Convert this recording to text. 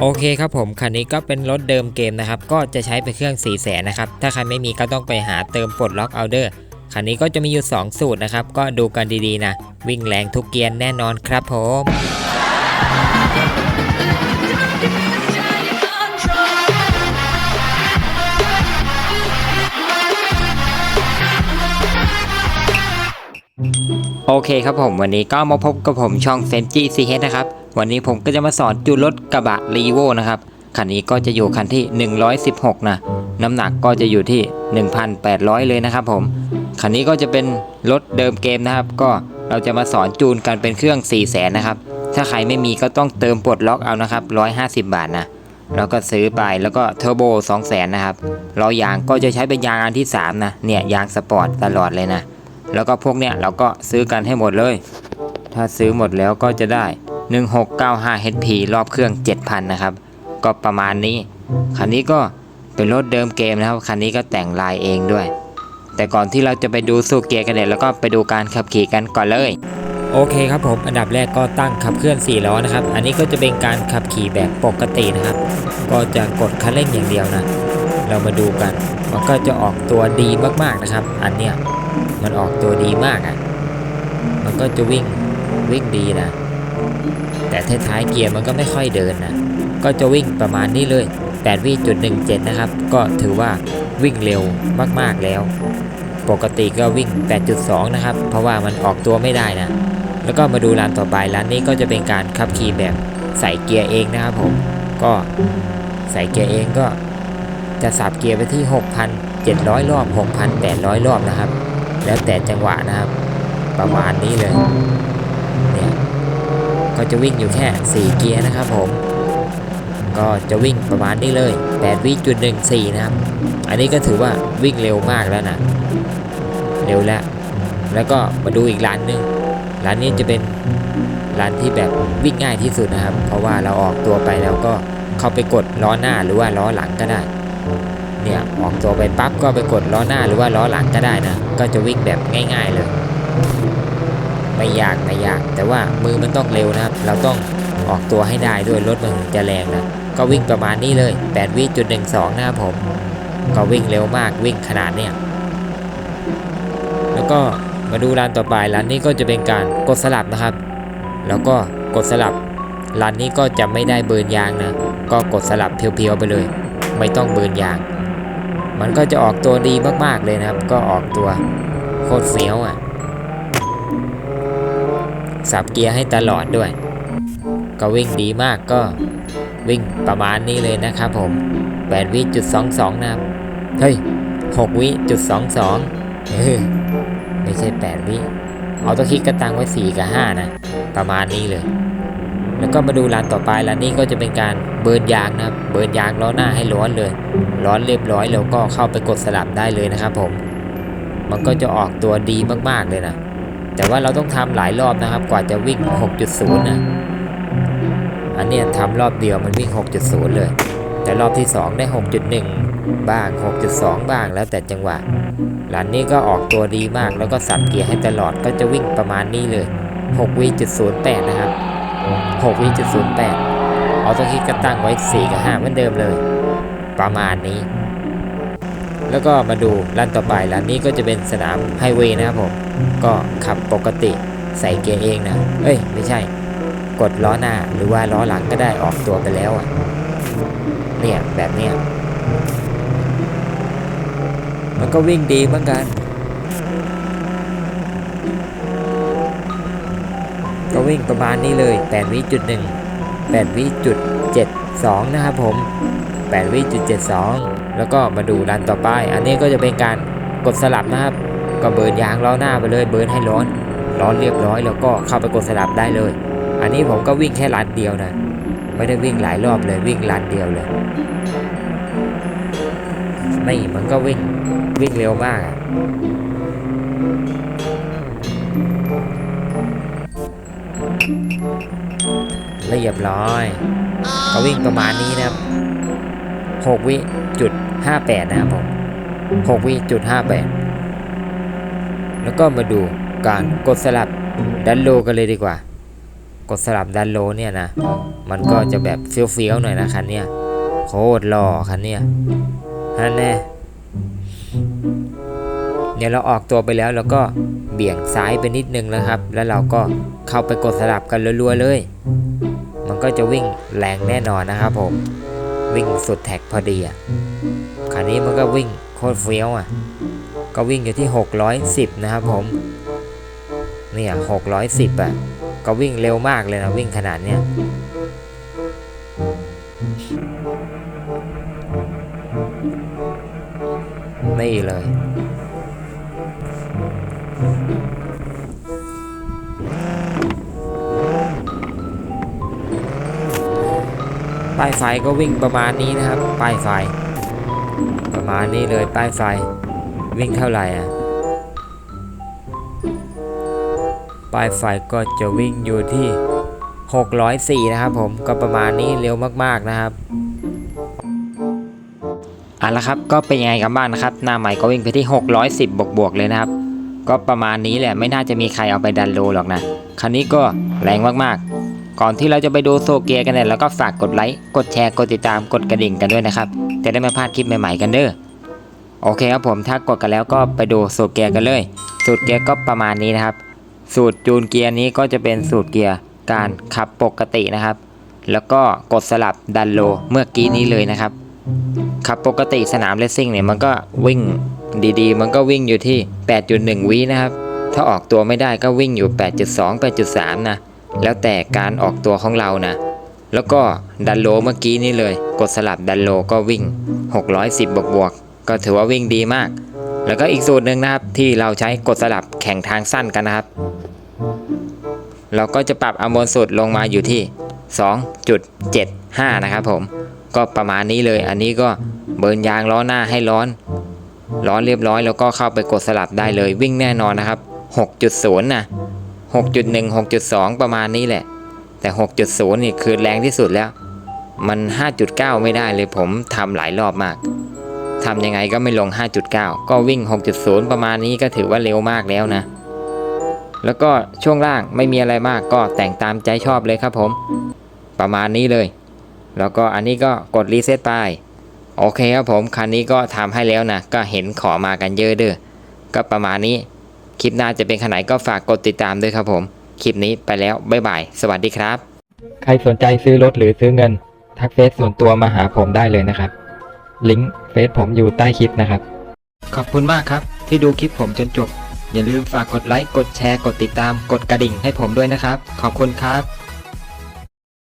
โอเคครับผมคันนี้ก็เป็นรถเดิมเกมนะครับก็จะใช้เป็นเครื่อง4 0 0แสนนะครับถ้าใครไม่มีก็ต้องไปหาเติมปลดล็อกเอาเดอร์คันนี้ก็จะมีอยู่ 2 สูตรนะครับก็ดูกันดีๆนะ วิ่งแรงทุกเกียร์แน่นอนครับผมโอเคครับผมวันนี้ก็มาพบกับผมช่องเซนจีซีเฮดนะครับ วันนี้ผมก็จะมาสอนจูนรถกระบะรีโวนะครับคันนี้ก็จะอยู่คันที่ 116 นะ น้ำหนักก็จะอยู่ที่ 1,800 เลยนะครับผมคันนี้ก็จะเป็นรถเดิมเกมนะครับ ก็เราจะมาสอนจูนกันเป็นเครื่อง 4 0 0แสนนะครับ ถ้าใครไม่มีก็ต้องเติมปลดล็อกเอานะครับ 150 บาทนะแล้วก็ซื้อไปแล้วก็เทอร์โบ2 0 0แสนนะครับล้อยางก็จะใช้เป็นยางอันที่ 3 นะ เนี่ยยางสปอร์ตตลอดเลยนะ แล้วก็พวกเนี้ยเราก็ซื้อกันให้หมดเลย ถ้าซื้อหมดแล้วก็จะได้ 1695 HP รอบเครื่อง 7,000 นะครับ ก็ประมาณนี้ คันนี้ก็เป็นรถเดิมเกมนะครับ คันนี้ก็แต่งลายเองด้วย แต่ก่อนที่เราจะไปดูสูเกียร์กันเนี่ยแล้วก็ไปดูการขับขี่กันก่อนเลย โอเคครับผม อันดับแรกก็ตั้งขับเคลื่อน4ล้อนะครับ อันนี้ก็จะเป็นการขับขี่แบบปกตินะครับ ก็จะกดคันเร่งอย่างเดียวนะ เรามาดูกัน มันก็จะออกตัวดีมากๆนะครับ อันเนี้ยมันออกตัวดีมากอะ่ะ มันก็จะวิ่งวิ่งดีนะ แต่ท้ายเกียร์มันก็ไม่ค่อยเดินนะ ก็จะวิ่งประมาณนี้เลย8วิจุด17 นะครับ ก็ถือว่าวิ่งเร็วมากๆแล้ว ปกติก็วิ่ง 8.2 นะครับ เพราะว่ามันออกตัวไม่ได้นะ แล้วก็มาดูร้านต่อไปร้านนี้ก็จะเป็นการขับขี่แบบใส่เกียร์เองนะครับผม ก็ใส่เกียร์เองก็จะสับเกียร์ไปที่ 6,700 รอบ 6,800 รอบนะครับ แล้วแต่จังหวะนะครับ ประมาณนี้เลย ก็จะวิ่งอยู่แค่ 4 เกียร์นะครับผม ก็จะวิ่งประมาณนี้เลย8วิจุด14นะครับ อันนี้ก็ถือว่าวิ่งเร็วมากแล้วนะ เร็วแล้ว แล้วก็มาดูอีกร้านหนึงร้านนี้จะเป็นร้านที่แบบวิ่งง่ายที่สุดนะครับ เพราะว่าเราออกตัวไปแล้วก็เข้าไปกดล้อหน้าหรือว่าล้อหลังก็ได้เนี่ยออกตัวไปปั๊บก็ไปกดล้อหน้าหรือว่าล้อหลังก็ได้นะ ก็จะวิ่งแบบง่าย ๆเลย ไม่ยากไม่ยาก แต่ว่ามือมันต้องเร็วนะครับ เราต้องออกตัวให้ได้ด้วยรถมันถึงจะแรงนะก็วิ่งประมาณนี้เลย8วิจุด12นะครับผม ก็วิ่งเร็วมากวิ่งขนาดเนี้ยแล้วก็มาดูร้านต่อไปร้านนี้ก็จะเป็นการกดสลับนะครับ แล้วก็กดสลับร้านนี้ก็จะไม่ได้เบิร์นยางนะ ก็กดสลับเพียวๆไปเลย ไม่ต้องเบิร์นยาง มันก็จะออกตัวดีมากๆเลยนะครับ ก็ออกตัวโคตรเฟี้ยวอะ สับเกียร์ให้ตลอดด้วย ก็วิ่งดีมากก็วิ่งประมาณนี้เลยนะครับผม 8 วิจุด22นะครับเฮ้ย 6 วิจุด22เออไม่ใช่ 8 วิเอาตัวคิดกระตังไว้ 4 กับ 5 นะ ประมาณนี้เลย แล้วก็มาดูร้านต่อไปร้านนี้ก็จะเป็นการเบิร์นยางนะครับ เบิร์นยางล้อหน้าให้ร้อนเลย ร้อนเรียบร้อยแล้วก็เข้าไปกดสลับได้เลยนะครับผม มันก็จะออกตัวดีมากๆเลยนะ แต่ว่าเราต้องทำหลายรอบนะครับ กว่าจะวิ่ง 6.0 นะ อันเนี้ยทำรอบเดียวมันวิ่ง 6.0 เลย แต่รอบที่ 2 ได้ 6.1 บ้าง 6.2 บ้างแล้วแต่จังหวะร้านนี้ก็ออกตัวดีมากแล้วก็สับเกียร์ให้ตลอดก็จะวิ่งประมาณนี้เลย6วิ0.08 นะครับ6วิจุด08เอาตัวคิดก็ตั้งไว้ 4 กับ 5 เหมือนเดิมเลย ประมาณนี้ แล้วก็มาดูร้านต่อไปร้านนี้ก็จะเป็นสนามไฮเวย์นะครับผม ก็ขับปกติใส่เกียร์เองนะ เอ้ย ไม่ใช่ กดล้อหน้าหรือว่าล้อหลังก็ได้ออกตัวไปแล้วอะ เนี่ยแบบเนี้ย มันก็วิ่งดีเหมือนกัน ก็วิ่งประมาณนี้เลย8วิจุด1 8วิจุด72นะครับผม8วิจุด72 แล้วก็มาดูรันต่อไป อันนี้ก็จะเป็นการกดสลับนะครับ ก็เบิร์นยางล้อหน้าไปเลยเบิร์นให้ร้อน ร้อนเรียบร้อยแล้วก็เข้าไปกดสลับได้เลย อันนี้ผมก็วิ่งแค่รันเดียวนะไม่ได้วิ่งหลายรอบเลยวิ่งรันเดียวเลยไม่มันก็วิ่งวิ่งเร็วมากอะเรียบร้อย ก็วิ่งประมาณนี้นะครับ 6 วิจุด 58 นะครับผม6วิจุด58 แล้วก็มาดูการกดสลับดันโลกันเลยดีกว่า กดสลับดันโลเนี่ยนะ มันก็จะแบบเฟี้ยวๆหน่อยนะคันเนี้ยโคตรหล่อคันเนี้ยฮันแน่เนี่ยเราออกตัวไปแล้วเราก็เบี่ยงซ้ายไปนิดนึงนะครับ แล้วเราก็เข้าไปกดสลับกันรัวๆเลย มันก็จะวิ่งแรงแน่นอนนะครับผม วิ่งสุดแท็กพอดีอะคันนี้มันก็วิ่งโคตรเฟี้ยวอะ ก็วิ่งอยู่ที่ 610 นะครับผม เนี่ย610 อะ ก็วิ่งเร็วมากเลยนะ วิ่งขนาดเนี้ยนี่เลย ป้ายไฟก็วิ่งประมาณนี้นะครับป้ายไฟ ประมาณนี้เลยป้ายไฟ วิ่งเท่าไหร่อะป้ายไฟก็จะวิ่งอยู่ที่ 604 นะครับผมก็ประมาณนี้เร็วมากๆนะครับเอะละครับก็เป็นยังไงกันบ้างนะครับ หน้าใหม่ก็วิ่งไปที่ 610 บวกบวกเลยนะครับ ก็ประมาณนี้แหละไม่น่าจะมีใครเอาไปดันโลหรอกนะ คันนี้ก็แรงมากๆ ก่อนที่เราจะไปดูโซเกียร์กันเนี่ยแล้วก็ฝากกดไลค์ กดแชร์ กดติดตาม กดกระดิ่งกันด้วยนะครับ จะได้ไม่พลาดคลิปใหม่ๆกันเด้อ โอเคครับผม ถ้ากดกันแล้วก็ไปดูสูตรเกียร์กันเลย สูตรเกียร์ก็ประมาณนี้นะครับ สูตรจูนเกียร์นี้ก็จะเป็นสูตรเกียร์การขับปกตินะครับ แล้วก็กดสลับดันโลเมื่อกี้นี้เลยนะครับ ขับปกติสนามเลสซิ่งเนี่ยมันก็วิ่งดีๆ มันก็วิ่งอยู่ที่ 8.1 วินะครับ ถ้าออกตัวไม่ได้ก็วิ่งอยู่ 8.2 8.3 นะ แล้วแต่การออกตัวของเรานะ แล้วก็ดันโลเมื่อกี้นี้เลย กดสลับดันโลก็วิ่ง 610 บวกบวกก็ถือว่าวิ่งดีมาก แล้วก็อีกสูตรหนึ่งนะครับที่เราใช้กดสลับแข่งทางสั้นกันนะครับ เราก็จะปรับอมวลสูตรลงมาอยู่ที่ 2.75 นะครับผม ก็ประมาณนี้เลย อันนี้ก็เบิร์นยางล้อหน้าให้ร้อน ร้อนเรียบร้อยแล้วก็เข้าไปกดสลับได้เลยวิ่งแน่นอนนะครับ 6.0 นะ 6.1 6.2 ประมาณนี้แหละ แต่ 6.0 นี่คือแรงที่สุดแล้ว มัน 5.9 ไม่ได้เลยผมทำหลายรอบมากทำยังไงก็ไม่ลง 5.9 ก็วิ่ง 6.0 ประมาณนี้ก็ถือว่าเร็วมากแล้วนะ แล้วก็ช่วงล่างไม่มีอะไรมากก็แต่งตามใจชอบเลยครับผม ประมาณนี้เลย แล้วก็อันนี้ก็กดรีเซ็ตไป โอเคครับผมคันนี้ก็ทำให้แล้วนะ ก็เห็นขอมากันเยอะเด้อ ก็ประมาณนี้ คลิปหน้าจะเป็นขนาดก็ฝากกดติดตามด้วยครับผม คลิปนี้ไปแล้ว บ๊ายบาย สวัสดีครับ ใครสนใจซื้อรถหรือซื้อเงิน ทักเฟซส่วนตัวมาหาผมได้เลยนะครับ ลิงก์เฟซผมอยู่ใต้คลิปนะครับ ขอบคุณมากครับ ที่ดูคลิปผมจนจบ อย่าลืมฝากกดไลค์ กดแชร์ กดติดตาม กดกระดิ่งให้ผมด้วยนะครับ ขอบคุณครับ